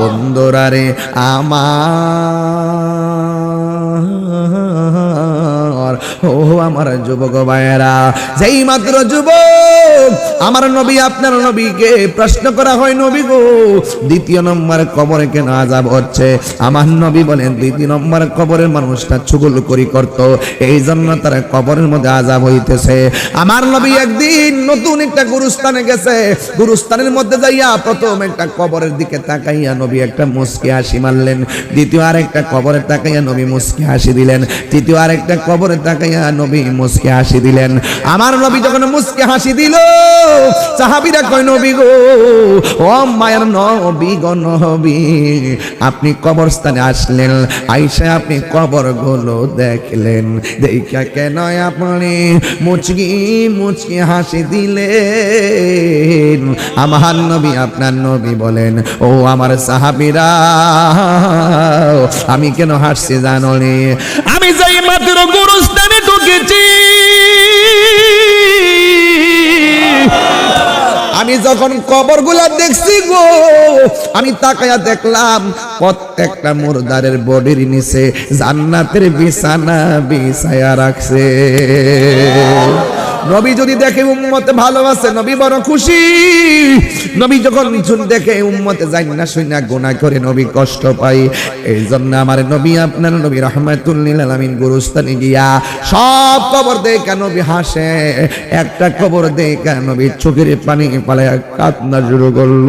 বন্ধুরা রে আমার। ও আমার যুবক ভাইয়েরা, যেই মাত্র যুবক, আমার নবী, আপনার নবীকে প্রশ্ন করা হয়, নবী গো, দ্বিতীয় নম্বর কবরে কেন আজাব হচ্ছে? আমার নবী বলেন, দ্বিতীয় নম্বর কবরের মানুষটা চুগল করি করত এই জন্য তারা কবরের মধ্যে আজাব হইতেছে। আমার নবী একদিন নতুন একটা গুরুস্থানে গেছে, গুরুস্থানের মধ্যে যাইয়া প্রথম একটা কবরের দিকে তাকাইয়া নবী একটা মুস্কি হাসি মারলেন, দ্বিতীয় আরেকটা কবরে তাকাইয়া নবী মুস্কি হাসি দিলেন, তৃতীয় আরেকটা কবরে তাকাইয়া নবী মুস্কি আপনি কবরস্থানে আসলেন। আইসা আপনি কবরগুলো দেখলেন। দেখা কেন আপনি মুচকি মুচকি হাসি দিলেন? আমার নবী, আপনার নবী বলেন, ও আমার সাহাবিরা, আমি কেন হাসছি জানো যাই মাত্র গুরুস্থানে ঢুকেছি। আমি যখন কবরগুলা দেখছি গো, আমি তাকায়া দেখলাম প্রত্যেকটা মুরদারের বডির নিচে জান্নাতের বিছানা বিছায়া রাখছে। নবী যদি দেখে উম্মতে ভালোবাসে, নবী বড় খুশি। নবী যখন দেখে উম্মতে যাই না শুই না গুনাহ করে নবী কষ্ট পাই এই জন্য আমার নবী, আপনার নবী রহমাতুল্লিল আলামিন গুরুস্থানে গিয়া সব কবর দেখা নবী হাসে। একটা কবর দেখা নবী চোখের পানি পালায় কান্না শুরু করল।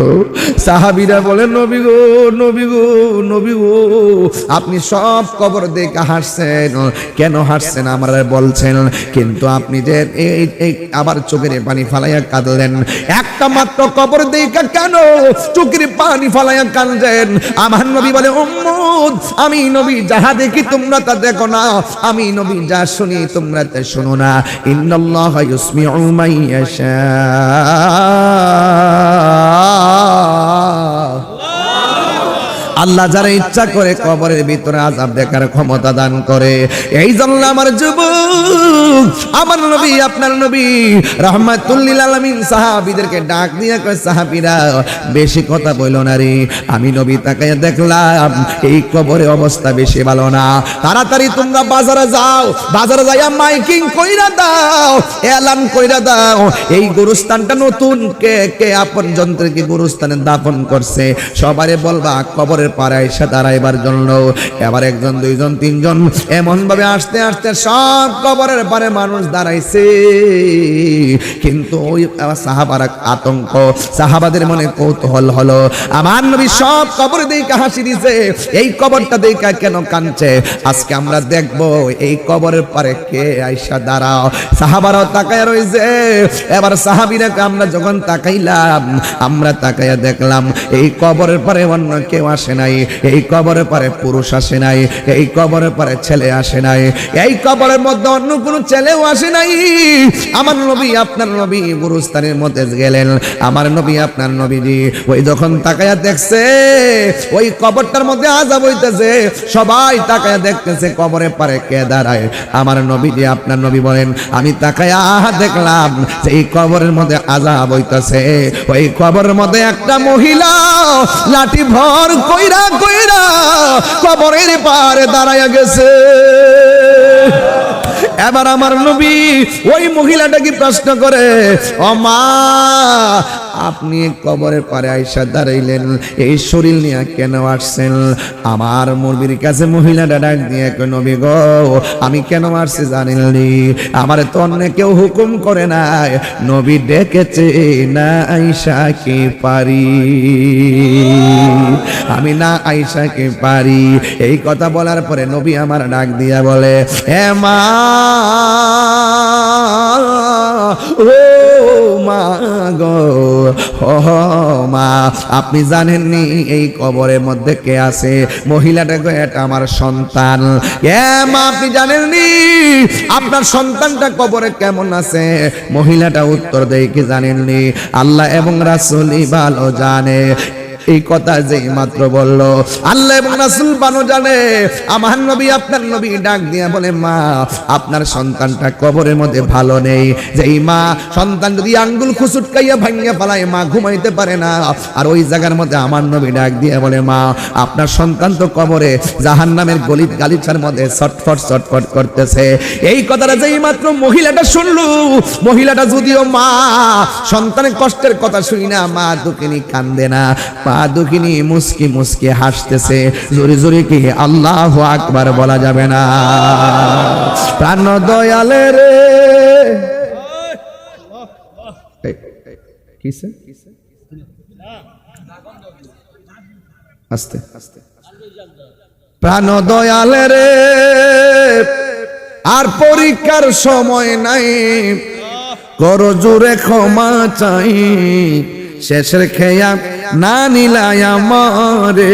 সাহাবীরা বলে, নবী গো নবী গো নবী গো, আপনি সব কবর দেখা হাসছেন। কেন হাসছেন? আমরা বলছেন, কিন্তু আপনি যে এই এই আবার চোখের পানি ফালাইয়া কাঁদলেন। একটা মাত্র কবর দেখা কেন? চোখের পানি ফালাইয়া কাঁদলেন। আমার নবী বলে উম্মুদ আমি নবী, যাহা দেখি তোমরা তা দেখো না। আমি নবী, যা শুনি তোমরা তা শোনো না। ইন্নাল্লাহ ইউসমিউ মান ইয়াশা আল্লাহ যারা ইচ্ছা করে কবরের ভিতরে আজাব দেখার ক্ষমতা দান করে। এই জন্য আমার যুবক, আমার নবী, আপনার নবী, রহমাতুল্লিল আলামিন সাহাবীদেরকে ডাক দিয়ে কয়, সাহাবীরা, বেশি কথা বইল না রে। আমি নবী তাকায় দেখলাম, এই কবরে অবস্থা বেশি ভালো না। তাড়াতাড়ি তোমরা বাজারে যাও, বাজারে যাইয়া মাইকিং কইরা দাও, এলান কইরা দাও। এই গুরুস্থানটা নতুন, কে কে আপন যন্ত্রকে গুরুস্থানে দাফন করছে? সবারে বলবা কবরের পাড়ায় এসে দাঁড়াইবার জন্য। এবার একজন, দুইজন, তিনজন এমন ভাবে আসতে আসতে সব কবরের পারে মানুষ দাঁড়াইছে। কিন্তু ওই সাহাবার আতঙ্ক, সাহাবাদের মনে কৌতূহল হলো। আমার নবী সব কবর দিকে হাসি দিছে। এই কবরটা দেখা কেন কাঁদছে? আজকে আমরা দেখব, এই কবরের পারে কে আইসা দাঁড়াও। সাহাবারাও তাকায় রয়েছে এবার সাহাবিরা আমরা যখন তাকাইলাম, আমরা তাকাইয়া দেখলাম, এই কবরের পারে অন্য কেউ আসে নাই, এই কবরের পারে পুরুষ আসে নাই, এই কবরের পারে ছেলে আসে নাই, এই কবরের মধ্যে অন্য কোনো ছেলেও আসে নাই। আমার নবী আপনার নবী গুরুস্থানের মধ্যে গেলেন, আমার নবী আপনার নবীজি, ওই যখন তাকায়া দেখছে, ওই কবরটার মধ্যে আজাব হইতেছে, সবাই তাকায়া দেখতেছে কবরে পারে কে দাঁড়ায়। আমার নবীজি আপনার নবী বলেন, আমি তাকায়া দেখলাম এই কবরের মধ্যে আজাব হইতেছে, ওই কবরের মধ্যে একটা মহিলা লাঠি ভর কইরা কইরা কবরের পারে দাঁড়ায় গেছে। এবার আমার নবী ওই মহিলাটা কি প্রশ্ন করে, ও মা আপনি কবরের পারে আইসা দাঁড়াইলেন। এই শরীর নিয়ে কেন আসছেন? আমার মুরবির কাছে মহিলাটা ডাক দিয়ে নবী গো, আমি কেন আসছি জানেননি? আমার তো অন্য কেউ হুকুম করে নাই। নবী ডেকেছে, না আইসা কি পারি? আমি না আইসা কি পারি? এই কথা বলার পরে নবী আমার ডাক দিয়া বলে হে মা, ও মা গো মা, আপনি জানেননি এই কবরের মধ্যে কে আছে? মহিলাটা এটা আমার সন্তান। এ মা, আপনি জানেননি? আপনার সন্তানটা কবরে কেমন আছে? মহিলাটা উত্তর দেয়, কি জানেননি? আল্লাহ এবং রাসূলই ভালো জানে। এই কথা যে মাত্র বলল। আল্লাহ এবং রাসূল বানো জানে, আমার নবী, আপনার নবী ডাক দিয়া বলে, মা, আপনার সন্তানটা কবরের মধ্যে ভালো নেই। যেই মা সন্তান যদি আঙ্গুল খুসুটকাইয়া ভাঙিয়া পালায় মা ঘুমাইতে পারে না। আর ওই জায়গার মধ্যে আমার নবী ডাক দিয়ে বলে, মা, আপনার সন্তান তো কবরে জাহান নামের গলিত গালিচার মধ্যে ছটফট ছটফট করতেছে। এই কথাটা যেই মাত্র মহিলাটা শুনলু। মহিলাটা যদিও মা, সন্তানের কষ্টের কথা শুনি না, মা দুঃখিনী কান্দে না। মা দুঃখিনী মুসকি মুসকি হাসতেছে। জোরে জোরে কি আল্লাহ আকবার বলা যাবে না। প্রাণ দয়ালে রে। কিসে? আস্তে আস্তে। প্রাণ দয়ালে রে। আর পরীক্ষার সময় নাই। কর জোরে ক্ষমা চাই। শেষের খেয়া না নিলাই আমারে।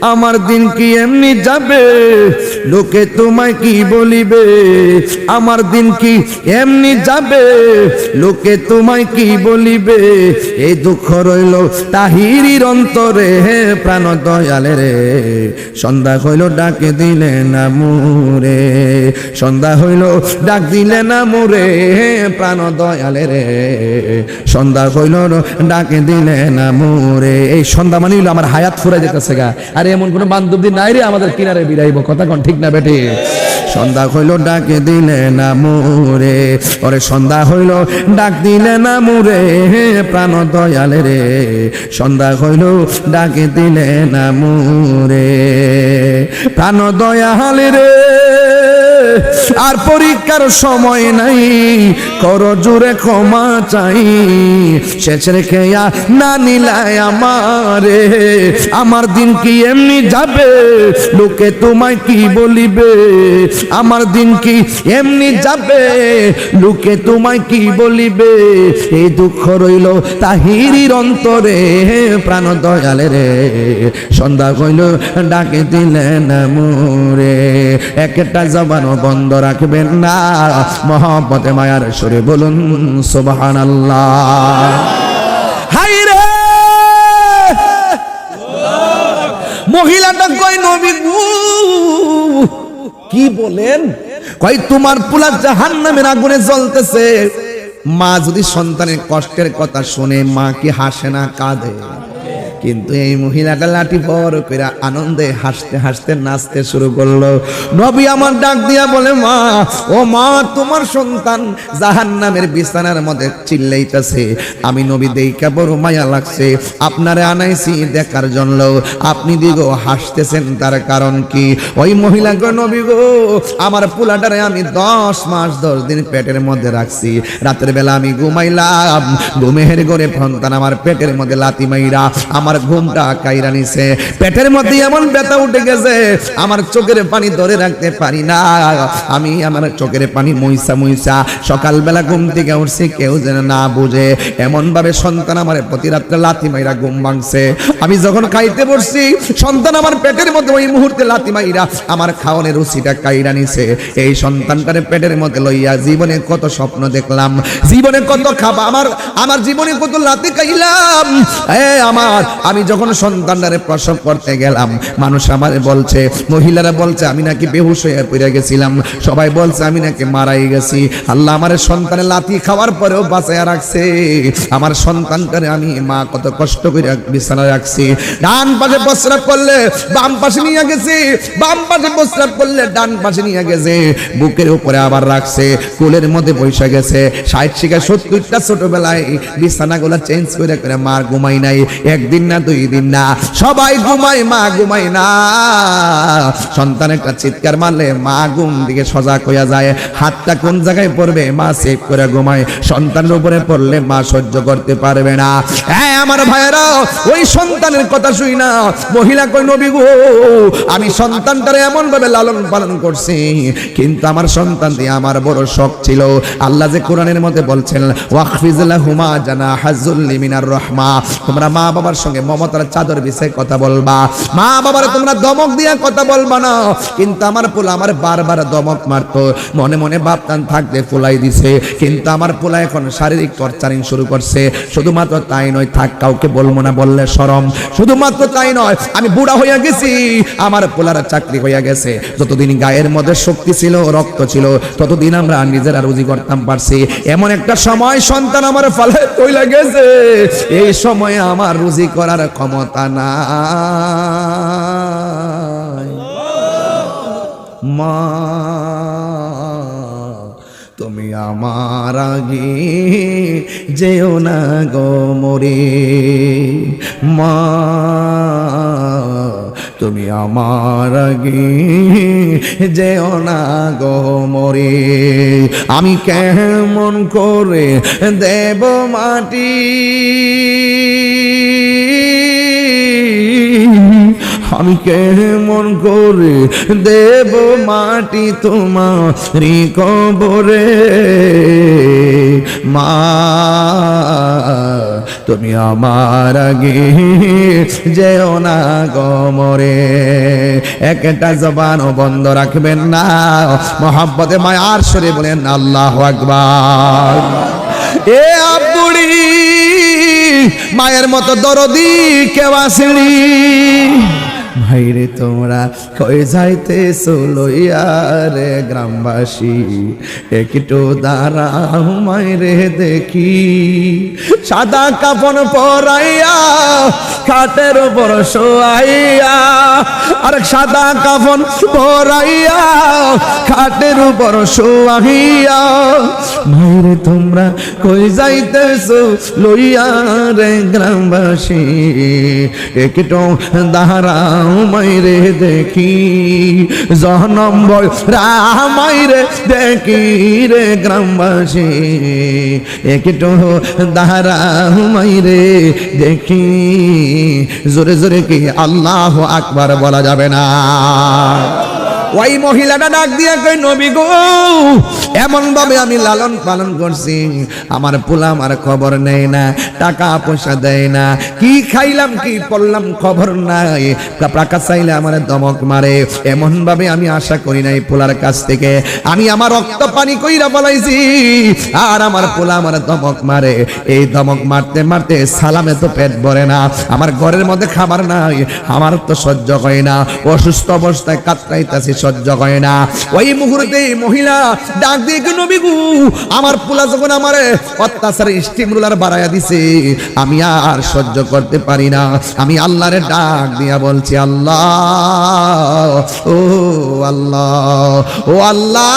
আমার দিন কি এমনি যাবে? লোকে তোমায় কি বলিবে? আমার দিন কি এমনি যাবে? লোকে তোমায় কি বলিবে? এই দুঃখ রইল তাহিরির অন্তরে, হে প্রাণ দয়ালে রে। সন্ধ্যা হইল, ডাকে দিলে না মুরে। সন্ধ্যা হইল, ডাক দিলে না মুরে, হে প্রাণ দয়ালে রে। সন্ধ্যা হইল ডাকে দিলে না মুরে। এই সন্ধ্যা মানে হইল আমার হায়াত ফুরাই যেতেছে গা। আরে এমন কোনো বান্ধবী নাই রে আমাদের কিনারে বিরাইব, কথা কোন ঠিক না বেটে? সন্ধ্যা হইল ডাকে দিলে না মুরে। ওরে সন্ধ্যা হইল ডাক দিলে না মুরে প্রাণ দয়ালে রে। সন্ধ্যা হইল ডাকে দিলে না মুরে। প্রাণ দয়ালে রে। আর পরীক্ষার সময় নাই। কর জোরে ক্ষমা চাই। শেষের খেয়া না নিলায় আমারে। আমার দিন কি এমনি যাবে? লোকে তোমায় কি বলিবে? আমার দিন কি এমনি যাবে? লোকে তোমায় কি বলিবে? এই দুঃখ রইল তাহিরির অন্তরে। প্রাণ দয়ালে রে। সন্ধ্যা কইল ডাকে দিলেন মোরে। একটা জবানও বন্ধ রাখবেন না। মহব্বতে, মায়ার সুরে বলুন সুবহান আল্লাহ মহিলাটা কয়, নবী কি বলেন? কয়, তোমার পুলা জাহান নামের আগুনে জ্বলতেছে। মা যদি সন্তানের কষ্টের কথা শুনে, মা কি হাসে না, কাঁদে? কিন্তু এই মহিলাটা লাঠি বড় করে আনন্দে হাসতে হাসতে নাচতে শুরু করল। নবী আমার ডাক দিয়া বলে, মা, ও মা, তোমার সন্তান জাহান নামের বিছানার মধ্যে চিল্লাইতেছে। আমি নবী দেইকা বড় মায়া লাগছে। আপনারে আনাইছি দেখার জন্য। আপনি দিগো হাসতেছেন, তার কারণ কি? ওই মহিলা গো, নবী গো, আমার পোলাটারে আমি দশ মাস, দশ দিন পেটের মধ্যে রাখছি। রাতের বেলা আমি ঘুমাইলাম। ঘুমের ঘরে সন্তান আমার পেটের মধ্যে লাতি মাইরা আমার ঘুমটা কাইরা নিছে। পেটের মধ্যে এমন ব্যথা উঠে গেছে, আমার চোখের পানি ধরে রাখতে পারি না। আমি আমার চোখের পানি মইসা মইসা, সকালবেলা ঘুম থেকে উঠছি, কেউ যেন না বুঝে। এমন ভাবে সন্তান আমার প্রতি রাত্রে লাথি মাইরা ঘুম ভাঙছে। আমি যখন খাইতে বসছি, সন্তান আমার পেটের মধ্যে ওই মুহূর্তে লাথি মাইরা আমার খাওয়ানোর রুচিটা কাইরা নিছে। এই সন্তানটার পেটের মধ্যে লইয়া জীবনে কত স্বপ্ন দেখলাম, জীবনে কত খাবা আমার আমার জীবনে কত লাথি খাইলাম। এ আমার আমি যখন সন্তানটারে প্রসব করতে গেলাম, মানুষ আমারে বলছে, মহিলারা বলছে, আমি নাকি বেহুশ হয়ে পড়ে গেছিলাম। সবাই বলছে, আমি নাকি মারাই গেছি। আল্লাহ আমার সন্তানের লাথি খাওয়ার পরেও বাঁচাইয়া রাখছে। আমার সন্তানটারে আমি মা কত কষ্ট করে বিছানা রাখছি। ডান পাশে প্রস্রাব করলে বাম পাশে নিয়ে গেছি। বাম পাশে প্রস্রাব করলে ডান পাশে নিয়ে গেছে। বুকের উপরে আবার রাখছে। কোলের মধ্যে বসে গেছে। ষাট শিখা সত্তরটা ছোটবেলায় বিছানাগুলো চেঞ্জ করে করে মার ঘুমাই নাই। একদিন না, দুই দিন না। সবাই ঘুমাই মা ঘুমাই না। সন্তান একটা চিৎকার মারলে মা ঘুম দিকে সজাগ হইয়া যায়। হাতটা কোন জায়গায় পড়বে, মা সেভ করে ঘুমায়। সন্তানের উপরে পড়লে মা সহ্য করতে পারবে না। হ্যাঁ আমার ভাইয়েরা, ওই সন্তানের কথা শুই না। মহিলা কই নবী গো, আমি সন্তানটারে এমন ভাবে লালন পালন করছি, কিন্তু আমার সন্তান দিয়ে আমার বড় শখ ছিল। আল্লাহ যে কোরআনের মধ্যে বলছেন ওয়াকফিজলাহুমা জানা হাজুল্লি মিনার রহমা। তোমরা মা বাবার সঙ্গে মমতার চাদর বিছে কথা বলবা। মা বাবারে, তোমরা দমক দিয়া কথা বলবা না। কিন্তু আমার পোলা আমার বারবার দমক মারতো। মনে মনে ভাবতাম থাকতে ফুলাই দিছে। কিন্তু আমার পোলা এখন শারীরিক টর্চারিং শুরু করছে। শুধুমাত্র তাই নয়, থাক, কাউকে বলব না, বললে সরম। শুধুমাত্র তাই নয়, আমি বুড়া হইয়া গেছি। আমার পোলার চাকরি হইয়া গেছে। যতদিন গায়ের মধ্যে শক্তি ছিল, রক্ত ছিল, ততদিন আমরা নিজেরা রুজি করতাম, পারছি। এমন একটা সময় সন্তান আমার ফলে তৈলা গেছে। এই সময়ে আমার রুজি করার ক্ষমতা নাই। মা, তুমি আমার আগে যেও না গো মরে। মা, তুমি আমার আগে যেও না গো মরে। আমি কেমন করে দেব মাটি? আমি কেমন করে দেব মাটি তোমার কবরে? মা, তুমি আমার আগে যেও না গমরে। একটা জবানও বন্ধ রাখবেন না। মহাব্বতে, মায়ার সরে বলেন, আল্লাহ আকবার। এ আব্বুড়ি মায়ের মতো দরদি কেউ আসেনি। ভাইরে তোমরা কই যাইতে লইয়ারে গ্রামবাসী? একটু দাঁড়াও মাইরে দেখি। সাদা কাপন পরাইয়া, খাটের উপর শোয়াইয়া, আর সাদা কাপন পরাইয়া, খাটের উপর শোয়াইয়া ভাইরে তোমরা কই যাইতেছো লইয়া রে গ্রামবাসী? একটু দাঁড়াও মাইরে দেখি জহনম বয় রামাইরে দেখি রে গ্রামবাসী। একটু দাঁড়াও মাইরে দেখি, জোরে জোরে কি আল্লাহ আকবার বলা যাবে না। ওই মহিলাটা ডাক দিয়ে কই নবী গো, এমন ভাবে আমি লালন পালন করছি। আমার পোলা আমার খবর নেই না, টাকা পয়সা দেয় না। কি খাইলাম, কি পড়লাম, খবর নাই। টাকা চাইলে আমার দমক মারে। এমন ভাবে আমি আশা করি নাই পোলার কাছ থেকে। আমি আমার রক্ত পানি কইরা বলাইছি আর আমার পোলা আমার দমক মারে। এই দমক মারতে মারতে সালামে তো পেট ভরে না। আমার ঘরের মধ্যে খাবার নাই, আমার তো সহ্য হয় না। অসুস্থ অবস্থায় কাতরাইতাছি সহ্য হয় না। ওই মুহূর্তে মহিলা ডাক দিয়ে নবী গো আমার পোলা যখন আমার অত্যাচার স্টিম রুলার বাড়াইয়া দিছে আমি আর সহ্য করতে পারি না। আমি আল্লাহরে ডাক দিয়া বলছি আল্লাহ ও আল্লাহ ও আল্লাহ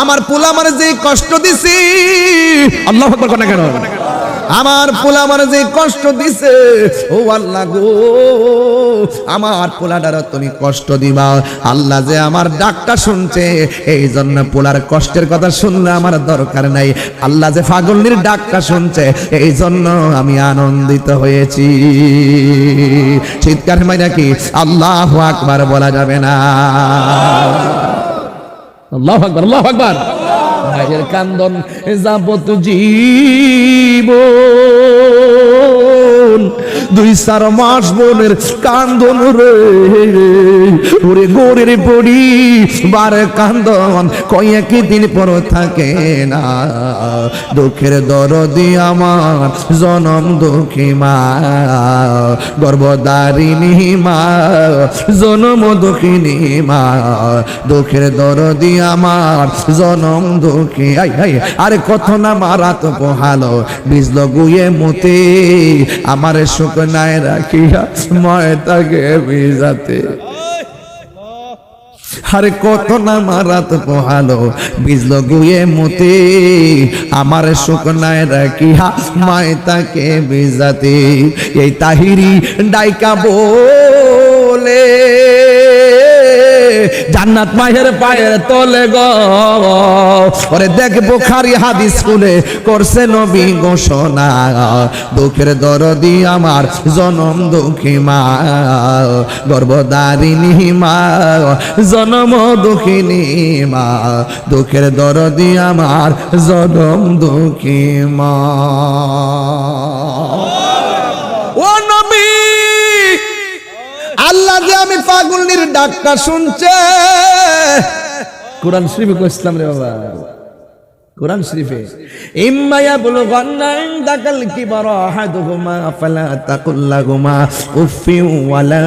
আমার পোলা আমার যে কষ্ট দিছি আল্লাহ আকবার কোনা কেন? আমার পোলা আমার যে কষ্ট দিছে ও আল্লাহ গো আমার পোলাটার তুমি কষ্ট দিবা। আল্লাহ যে আমার ডাকটা শুনছে, এই জন্য পোলার কষ্টের কথা শুনলে আমার দরকার নাই। আল্লাহ যে ফাগলনির ডাকটা শুনছে, এই জন্য আমি আনন্দিত হয়েছি। চিৎকার মাই নাকি আল্লাহ আকবার বলা যাবে না। আল্লাহ আকবার আল্লাহ আকবার। ভাইয়ের কান্দন যাবত জীব দুই চার মাস বোনের কান্দন রে। গোরের পড়ি বারে কান্দন, কয়েক দিন পর থাকে না। দুঃখের দরদি আমার জনম দুঃখী মা গর্ভদারিণী মা, জনম দুঃখিনী মা। দুঃখের দরদি আমার জনম দুঃখী। আই আই আরে কত না মারা তো পোহালো বিজল গুয়ে মতে। আমার শুকনায় রাখিয়া ময়তাকে ভিজাতে আরে কত না মারাত পোহালো বিজল গুয়ে মতে, আমার শুকনায় রাখিয়া মায় তাকে বিজাতে। এই তাহিরি ডাইকা বলে জান্নাত মায়ের পায়ের তলে গ। ওরে দেখ বুখারি হাদিস শুনে করছে নবী ঘোষণা। দুঃখের দরদি আমার, জনম দুঃখী মা। গর্ভদারিণী মা, জনম দুঃখিনী মা। দুঃখের দরদি আমার, জনম দুঃখী মা ও নবী আল্লাহ যে আমি পাগলনির ডাকটা শুনছে। কোরআন শরীফে কইছিলাম রে বাবা? কোরআন শরীফে, ইম্মা ইয়াবলুগান্না ইনদাকাল কিবারা আহাদুহুমা, ফালা উফি ওয়ালা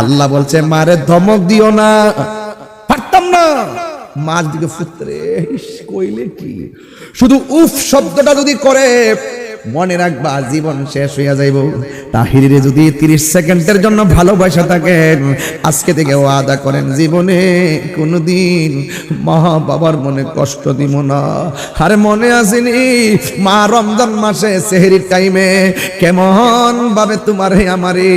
আল্লাহ বলছে, মারে ধমক দিও না। পারতাম না। মাছ দিকে ফুতরে কইলে কি? শুধু উফ শব্দটা যদি করে মনে রাখবা, জীবন শেষ হইয়া যাইব। তাহিরে যদি তিরিশ সেকেন্ডের জন্য ভালোবাসা থাকেন আজকে থেকে ওয়াদা করেন জীবনে কোনোদিন মা বাবার মনে কষ্ট দিব না। আরে মনে আসেনি, মা রমজান মাসে সেহেরির টাইমে কেমন ভাবে তোমার আমারে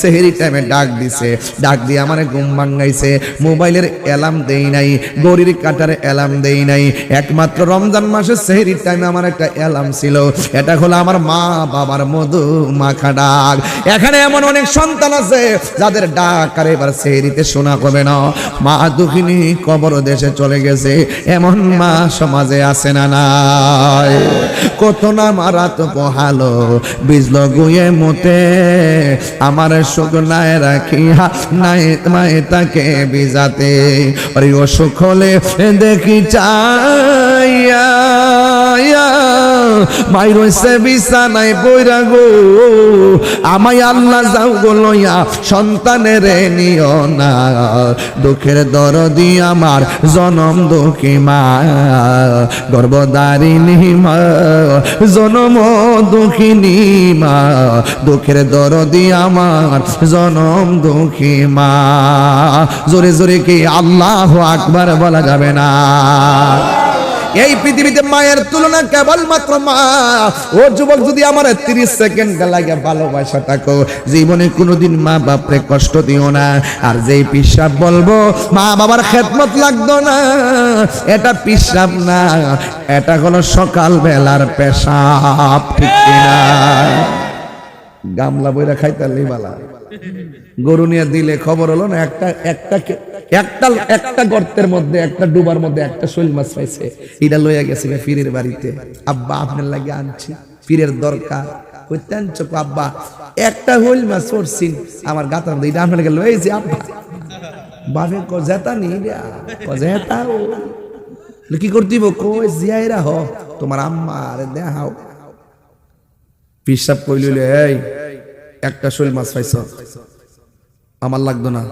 সেহেরি টাইমে ডাক দিছে। ডাক দিয়ে আমারে ঘুম ভাঙ্গাইছে মোবাইলের অ্যালার্ম দেই নাই গরির কাটার অ্যালার্ম দেই নাই। একমাত্র রমজান মাসে সেহেরির টাইমে আমার একটা অ্যালার্ম ছিল এটা হলো আমার মা বাবার মধু মাখা ডাক। এখানে এমন অনেক সন্তান আছে যাদের ডাক আর এবার সেহেরিতে শোনা হবে না। মা দুঃখিনী কবর দেশে চলে গেছে। এমন মা সমাজে আছে না নাই। কত না মারা তো পোহালো বিজল গুয়ে মতে। আমার সুখ নাই রাখিয়া, নাই মাই তাকে বিজাতে আরে ও সুখ হলে দেখি চাইয়া মাই রইছে বিছানায় বইরা গো। আমায় আল্লাহ যাও গো লইয়া, সন্তানের নিও না। দুঃখের দরদি আমার, জনম দুঃখী মা। গর্বদারিণী মা, জনম দুঃখিনী মা। দুঃখের দরদি আমার, জনম দুঃখী মা। জোরে জোরে কি আল্লাহ আকবার বলা যাবে না? এই পৃথিবীতে মায়ের তুলনা কেবলমাত্র মা। ও যুবক, যদি আমার তিরিশ সেকেন্ড লাগে ভালোবাসা থাকো, জীবনে কোনোদিন মা বাপরে কষ্ট দিও না। আর যেই পিসাব বলব, মা বাবার খেদমত লাগতো না। এটা পিসাব না, এটা হলো সকাল বেলার পেশাব, ঠিক কিনা? গামলা বইরা খাইতে বালা। গরু নিয়ে দিলে খবর হলো না, একটা একটা একটা একটা গর্তের মধ্যে, একটা ডুবার মধ্যে একটা শৈল মাছ পাইছে। এটা লইয়া গেছে গে পীরের বাড়িতে। আব্বা আপনার লাগে আনছি পীরের দরকার। আব্বা, একটা মাছ একটা শৈল মাছ পাইছ। আমার লাগতো না।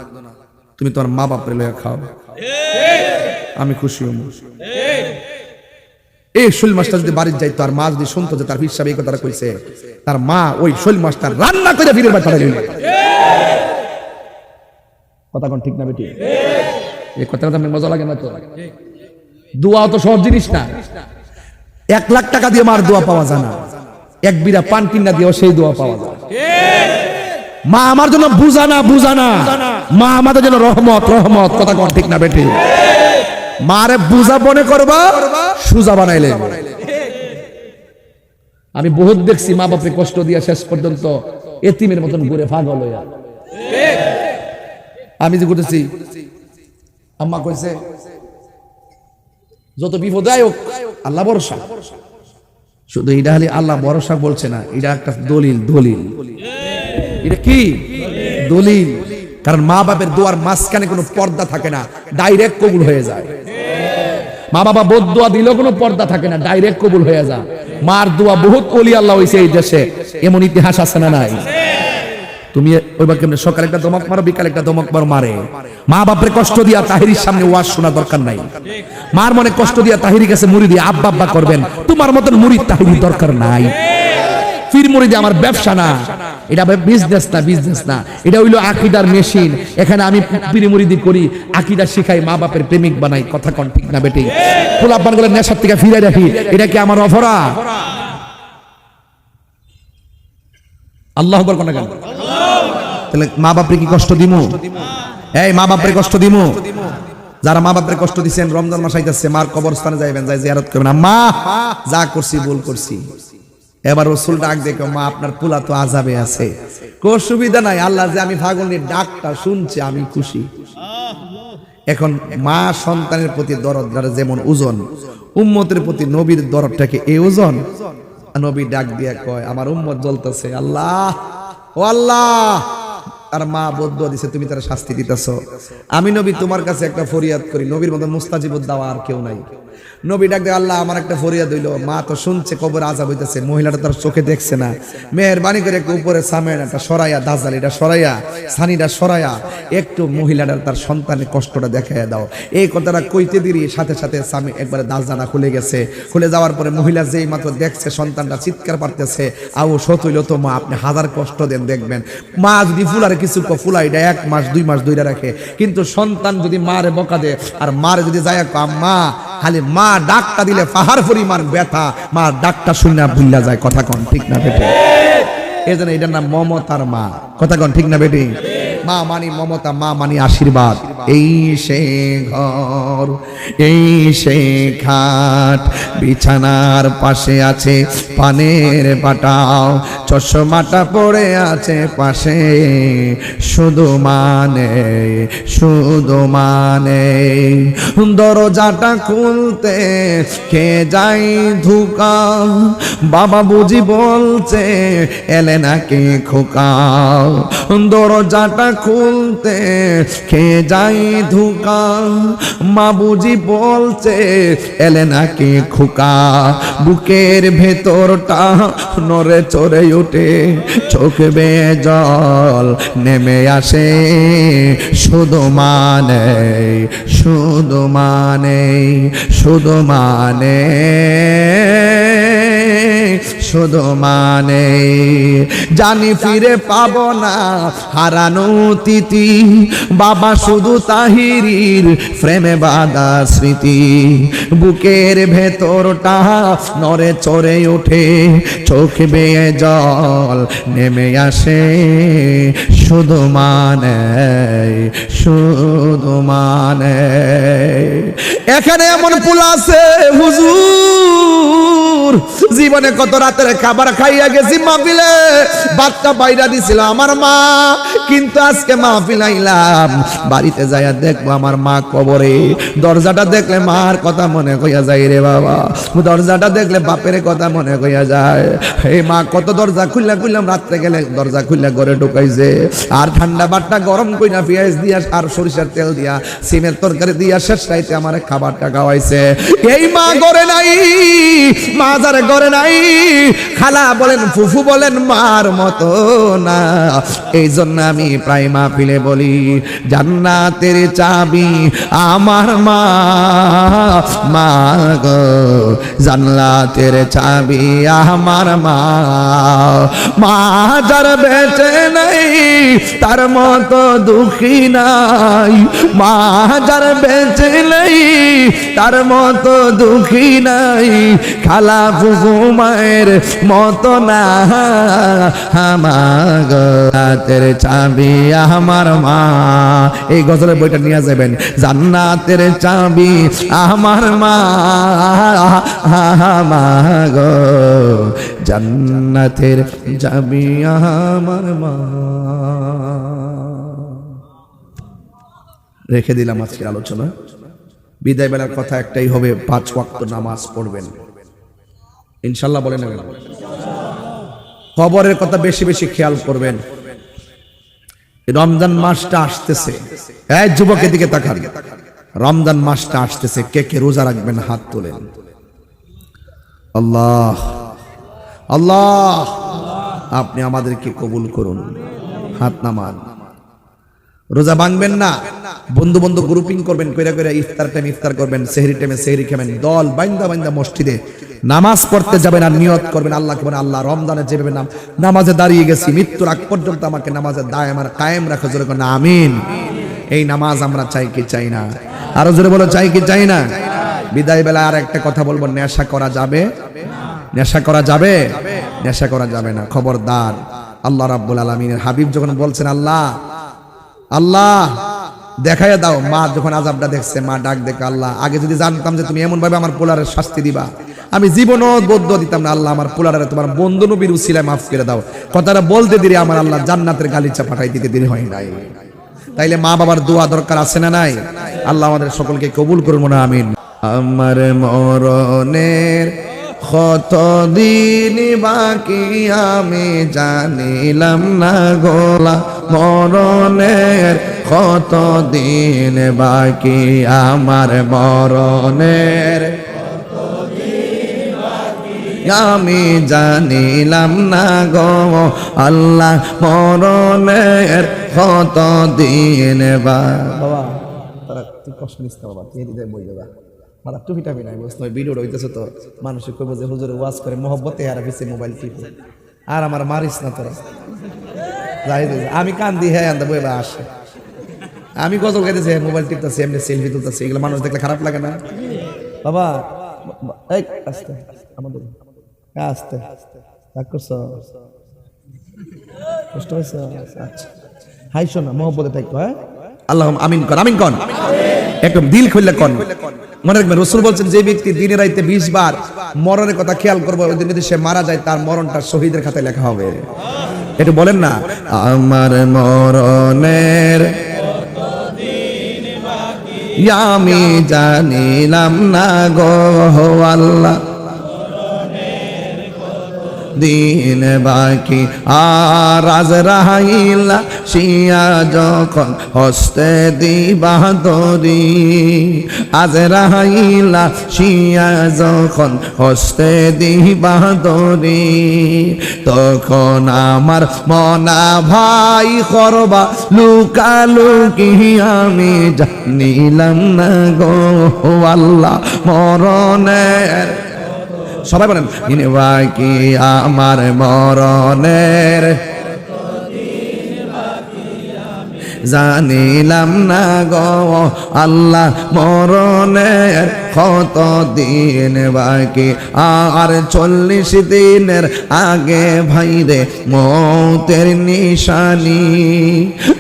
তুমি তোমার মা বাপরে লইয়া খাও। আমি খুশি হম এই শৈল মাস্টার যদি বাড়ির যাইতো, আর মা যদি শুনতো যে তার পিসাব এই কথাটা কইছে, তার মা ওই শৈল মাস্টার রান্না করে ফিরে বাড়ি পাঠাই কথা কোন ঠিক না বেটি? এই কথাটা আপনার মজা লাগে না তো? দোয়া তো সব জিনিস না। এক লাখ টাকা দিয়ে মার দোয়া পাওয়া যায় না। এক বিরা পান কিনা দিয়েও সেই দোয়া পাওয়া যায়। মা আমার জন্য বুঝানা বুঝানা মা আমাদের জন্য রহমত রহমত। কথা কোন ঠিক না বেটি মারে বুঝা মনে করবা সুজা বানাইলে। আমি বহুত দেখছি মা বাপে কষ্ট দিয়া শেষ পর্যন্ত এতিমের মতন ঘুরে পাগল হইয়া। আমি যে ঘুরেছি আম্মা কইছে যত বিপদ হোক, আল্লাহ ভরসা। শুধু এটা হলে আল্লাহ ভরসা বলছে না এটা একটা দলিল দলিল। এটা কি? দলিল। কারণ মা বাপের দোয়ার মাঝখানে কোনো পর্দা থাকে না ডাইরেক্ট কবুল হয়ে যায়। মা বাবা বোধ দোয়া দিলেও কোনো পর্দা থাকে না ডাইরেক্ট কবুল হয়ে যায়। মার দোয়া বহুত অলি আল্লাহ হয়েছে এই দেশে, এমন ইতিহাস আছে না নাই? তুমি সকালে একটা দমক মারো, বিকালে একটা দমক মারো, মারে। মা বাপরে কষ্ট দিয়া তাহিরির সামনে ওয়াজ শোনা দরকার নাই। মার মনে কষ্ট দিয়া তাহিরি কাছে মুড়ি দিয়ে আব্বা আব্বা করবেন, তোমার মতন মুড়ি তাহিরি দরকার নাই। ফির মুড়ি আমার ব্যবসা না, এটা বিজনেস না বিজনেস না। এটা হইল আকিদার মেশিন এখানে আমি পিরি মুড়িদি করি, আকিদা শিখাই, মা বাপের প্রেমিক বানাই। কথা কন ঠিক না বেটি? ফুলাপানগুলো নেশার থেকে ফিরে রাখি। এটা কি আমার অপরাধ? আল্লাহ কোন কেন? তাহলে মা বাপরে কি কষ্ট দিমু? এই মা বাপরে কষ্ট দিমু? যারা মা বাপরে কষ্ট দিছেন, রমজান মাস আইতাছে, মার কবরস্থানে যাইবেন, যাই জিয়ারত করবেন। মা যা করছি, ভুল করছি। এবার রসুল ডাক দেখো মা, আপনার পোলা তো আজাবে আছে। কো সুবিধা নাই, আল্লাহ যে আমি ফাগুনের ডাকটা শুনছি, আমি খুশি। এখন মা সন্তানের প্রতি দরদ যার যেমন ওজন, উম্মতের প্রতি নবীর দরদটাকে এই ওজন? নবী ডাক দিয়া কয়, আমার উম্মত জ্বলতেছে আল্লাহ, ও আল্লাহ তার মা বদ্ধ দিছে, তুমি তার শাস্তি দিতেছ। আমি নবী, তোমার কাছে একটা ফরিয়াদ করি। নবীর মতো মুস্তাজিবুদ দেওয়া আর কেউ নাই। নবী ডাক আল্লাহ, আমার একটা ফরিয়াদ হইল। মা তো শুনছে, কবর আজাব হইতেছে। মহিলাটা তার চোখে দেখছে না। মেহরবানি করে একটু উপরে একটা সরাইয়া দাজাল এটা সরাইয়া, সানিটা সরাইয়া, একটু মহিলাটার তার সন্তানের কষ্টটা দেখাইয়া দাও। এই কথাটা কইতে দিরি সাথে সাথে স্বামী একবারে দাজাটা খুলে গেছে। খুলে যাওয়ার পরে মহিলা যেই মাত্র দেখছে, সন্তানটা চিৎকার পারতেছে, আও, সত হইল তো মা, আপনি হাজার কষ্ট দেন, দেখবেন। মা যদি ফুলারে কিছু কফুলাই দেয়, এক মাস, দুই মাস দুইটা রাখে। কিন্তু সন্তান যদি মারে বকা দেয়, আর মারে যদি যায় মা খালি মা ডাকটা দিলে পাহাড় পরিমাণ ব্যথা। মা ডাকটা শুনে ভুলিয়া যায়, কথা কন, ঠিক না বেটে? এই জন্য এটার নাম মমতার মা। কথা কন, ঠিক না বেটি? মা মানি মমতা, মা মানি আশীর্বাদ। এই সে ঘর, এই সে খাট বিছানার পাশে আছে পানের পাটাও চশমাটা পড়ে আছে পাশে। শুধু মানে শুধু মানে দরজাটা খুলতে কে যাই ধুকা? বাবা বুঝি বলছে, এলে নাকি খোকা? দরজাটা খুলতে, কে যাই ধুকা? মা বুঝি বলছে, এলে নাকি খোকা? বুকের ভেতরটা নড়ে চড়ে উঠে, চোখ বেয়ে জল নেমে আসে। শুধু মানে শুধু মানে শুধু মানে। শুধু মানে জানি ফিরে পাব না, হারানো তিথি। বাবা শুধু তাহিরির প্রেমে বাদা স্মৃতি। বুকের ভেতরটা নরে চড়ে ওঠে, চোখ বেয়ে জল নেমে আসে। শুধু মানে শুধু মানে এখানে এমন পুল আছে, হুজুর। জীবনে কত রাতের খাবার খাইয়া গেছি মাহফিলে। বাচ্চা বাইরা দিছিল, আমার মা, কিন্তু আজকে মাহফিল আইলাম। বাড়িতে যাইয়া দেখব আমার মা কবরে। দরজাটা দেখলে মার কথা মনে কইয়া যায় রে বাবা। দরজাটা দেখলে বাপের কথা মনে কইয়া যায়। এই মা কত দরজা খুললা খুললাম, রাত্রে গেলে দরজা খুললা ঘরে ঢুকাইছে। আর ঠান্ডা বাটটা গরম কইনা পেঁয়াজ দিয়া আর সরিষার তেল দিয়া, সিমের তরকারি দিয়া শেষ রাইতে আমার খাবারটা খাওয়াইছে। এই মা গড়ে নাই, মা যারে গড়ে নাই খালা বলেন, ফুফু বলেন, মার মতো না। এই জন্য আমি প্রায় মাহফিলে বলি, জান্নাতের চাবি আমার মা মা গো, জান্নাতের চাবি আমার মা। মা যার বেঁচে নাই, তার মতো দুঃখী নাই। মা যার বেঁচে নাই, তার মতো দুঃখী নাই। খালা ফুফু মায়ের মতো না। আমার চাবি আমার মা। এই গজলের বইটা নিয়ে যাবেন। জান্নাতের চাবি আমার মা। আমার গো জান্নাতের চাবি আমার মা। রেখে দিলাম আজকের আলোচনা। বিদায় বেলার কথা একটাই হবে, পাঁচ ওয়াক্ত নামাজ পড়বেন। ইনশাল্লাহ বলেন না কেন? খবরের কথা বেশি বেশি খেয়াল করবেন। রমজান মাসটা আসতেছে। এই যুবকের দিকে তাকান। রমজান মাসটা আসতেছে। কে কে রোজা রাখবেন হাত তোলেন। আল্লাহ। আল্লাহ। আপনি আমাদেরকে কবুল করুন। হাত নামান। রোজা ভাঙবেন না। বন্ধু বন্ধু গ্রুপিং করবেন, কইরা কইরা ইফতার টাইম ইফতার করবেন, সেহরি টাইমে সেহরি খাবেন। দল বাইন্দা বাইন্দা মসজিদে নামাজ পড়তে যাবেন আর নিয়ত করবেন, আল্লাহকে বলেন, আল্লাহ, রমজানে যেভাবে নাম, নামাজে দাঁড়িয়ে গেছি, মৃত্যুর আগ পর্যন্ত আমাকে নামাজে দায় আমার কায়েম রাখা। জোরে কোন আমিন। এই নামাজ আমরা চাই কি চাই না? আরও জোরে বলো, চাই কি চাই না? বিদায় বেলা আর একটা কথা বলব, নেশা করা যাবে? নেশা করা যাবে? নেশা করা যাবে না। খবরদার, আল্লাহ রাব্বুল আলামিনের হাবিব যখন বলছেন, আল্লাহ আল্লাহ, দেখাইয়া দাও, মা যখন আজাবটা দেখছে, মা ডাক দেখে, আল্লাহ, আগে যদি জানতাম যে তুমি এমন ভাবে আমার পোলারের শাস্তি দিবা আমি জীবনও বদ্ধ দিতাম না। আল্লাহ আমার পোলারে তোমার বন্ধু নবীর উসিলায় মাফ করে দাও। কথাটা বলতে দিলে আমার আল্লাহ জান্নাতের গালিচা পাঠাই দিতে দেরি হয় নাই। তাইলে মা বাবার দোয়া দরকার আছে না নাই? আল্লাহ আমাদের সকলকে কবুল করব না আমিন। আমার মরণের কত দিন বাকি আমি জানিলাম না গোলা। মরণের কত দিন বাকি আমার মরণের আমি জানিলাম না গো, আল্লাহ মরণের কত দিন বাবা, তারা তুই কষ্ট নিস না বাবা? তুই হৃদয় বই দেবা মারা টুপি টাপি নাই বুঝতে ভিডিও রইতেছে তো। মানুষ কইব যে, হুজুরে, ওয়াজ করে, মহব্বতে আর পিছিয়ে মোবাইল টিপে। আর আমার মারিস না তোরা। আমি কান দি হ্যাঁ আন্দা বইবা আসে। আমি গজল গাইতেছি হ্যাঁ মোবাইল টিপতেছি, এমনি সেলফি তুলতেছি, এগুলো মানুষ দেখলে খারাপ লাগে না। বাবা, এই, আস্তে, আমাদের। আস্তে, রাগ করছ? কষ্ট হয়েছে? আচ্ছা। হাই, শোনা, মহব্বতে থাকতো হ্যাঁ? আল্লাহ আমিন কর, আমিন কন একদম দিল খুললে কন। মনে রাখবেন রসুল বলছেন, যে ব্যক্তি দিনে রাইতে বিশ বার মরণের কথা খেয়াল করব, ওই দিন যদি সে মারা যায়, তার মরণটা শহীদের খাতায় লেখা হবে। একটু বলেন না? আমার মরণের আমি জানিলাম না গো আল্লাহ। দিন বাকি। আর আজ রাহাইলা শিয়া যখন হস্তে দিবা দরি আজ রাহাইলা শিয়া যখন হস্তে দিবা দরি তখন আমার মনা ভাই করবা লুকালুকি আমি জানিলাম না গো আল্লাহ মরণের সবাই বলেন বাকি আমার মরণের জানিলাম না গ আল্লাহ মরণের কত দিন বাকি? আর চল্লিশ দিনের আগে ভাইরে মৌতের নিশানি।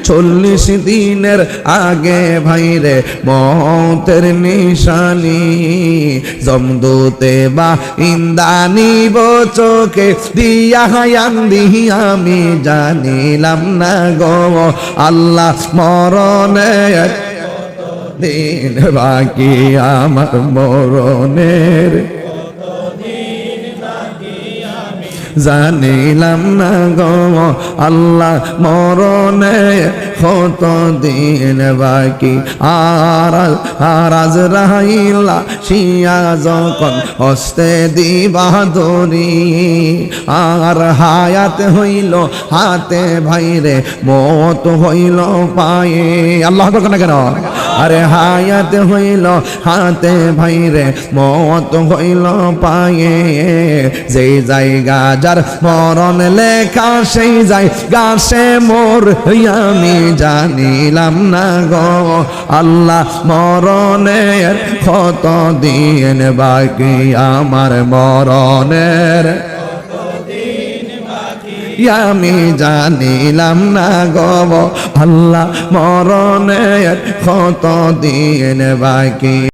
চল্লিশ দিনের আগে ভাইরে মৌতের নিশানি। জমদুতে বা ইন্দানি চোখে দিয়া হায়ান্দি আমি জানিলাম না গো। আল্লাহ মরণের দিন বাকি আমার মরণের জানিলাম না গো, আল্লাহ মরণে কত দিন বাকি। আর আর আজ রাহিলা শিয়া যখন হস্তে দিবা দরি আর হায়াত হইল হাতে ভাইরে, মত হইল পায়ে। আল্লাহ করো না কেন? আরে হায়াত হইল হাতে ভাইরে, মত হইল পায়ে। যেই জায়গা যার মরণ লেখা সেই যাই গাছে মোর। আমি জানিলাম না গো, আল্লাহ মরণের কত দিন বাকি, আমার মরণের আমি জানিলাম না গব আল্লাহ মরণের কত দিন বাকি।